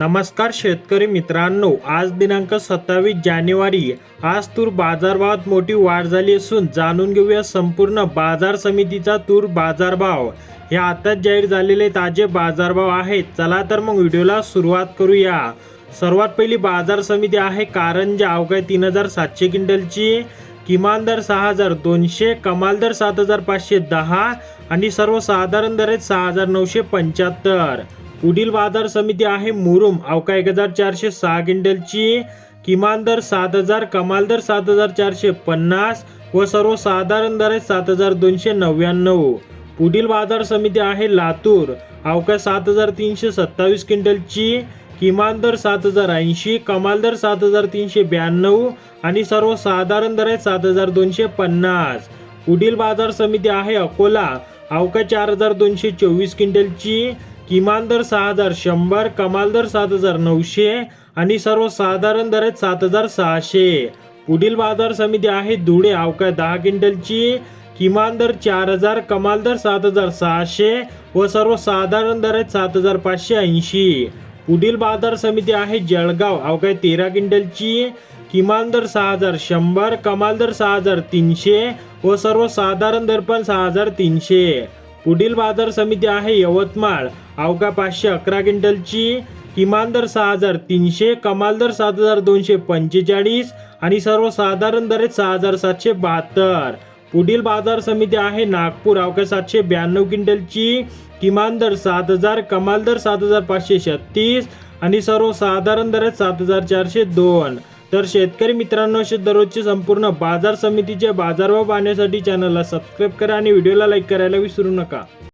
नमस्कार शेतकरी मित्रांनो आज दिनांक सत्तावीस जानेवारी. आज तूर बाजारभावात मोठी वाढ झाली असून जाणून घेऊया संपूर्ण बाजार समितीचा तूर बाजारभाव. हे आताच जाहीर झालेले ताजे बाजारभाव आहेत. चला तर मग व्हिडिओला सुरुवात करूया. सर्वात पहिली बाजार समिती आहे कारंजा. अवघ्या तीन हजार सातशे क्विंटलची. किमान दर सहा हजार दोनशे कमाल दर सात हजार पाचशे दहा आणि सर्वसाधारण दर आहेत सहा हजार नऊशे पंच्याहत्तर. पुढील बाजार समिती आहे मुरुम. अवका एक हजार चारशे सहा क्विंटलची किमान दर सात हजार कमाल दर सात हजार चारशे पन्नास व सर्वसाधारण दर आहे सात हजार दोनशे नव्याण्णव. पुढील बाजार समिती आहे लातूर. अवका सात हजार तीनशे सत्तावीस क्विंटलची किमान दर सात हजार ऐंशी कमाल दर सात हजार तीनशे ब्याण्णव आणि सर्वसाधारण दर आहे सात हजार दोनशे पन्नास. पुढील बाजार समिती आहे अकोला. अवका चार हजार दोनशे चोवीस क्विंटलची किमान दर सहा हजार शंभर कमाल दर सात हजार नऊशे आणि सर्वसाधारण दर आहेत सात हजार सहाशे. पुढील बाजार समिती आहे धुळे. अवकाळ दहा क्विंटलची किमान दर चार हजार कमाल दर सात हजार सहाशे व सर्वसाधारण दर आहेत सात हजार पाचशे ऐंशी. पुढील बाजार समिती आहे जळगाव. अवघ्या तेरा क्विंटलची किमान दर सहा हजार शंभर कमाल दर सहा हजार तीनशे व सर्वसाधारण दर पण सहा हजार तीनशे. पुढील बाजार समिती आहे यवतमाळ. अवघा पाचशे अकरा क्विंटलची किमान दर सहा हजार तीनशे कमाल दर सात हजार दोनशे पंचेचाळीस आणि सर्वसाधारण दर सहा हजार सातशे बहात्तर. पुढील बाजार समिती आहे नागपूर. अवघ्या सातशे ब्याण्णव क्विंटलची किमान दर सात हजार कमाल दर सात हजार पाचशे छत्तीस आणि सर्वसाधारण दर सात हजार चारशे दोन. तर शेतकरी मित्रांनो असे दररोजचे संपूर्ण बाजार समितीचे बाजारभाव पाहण्यासाठी चॅनलला सबस्क्राईब करा आणि व्हिडिओला लाईक करायला विसरू नका.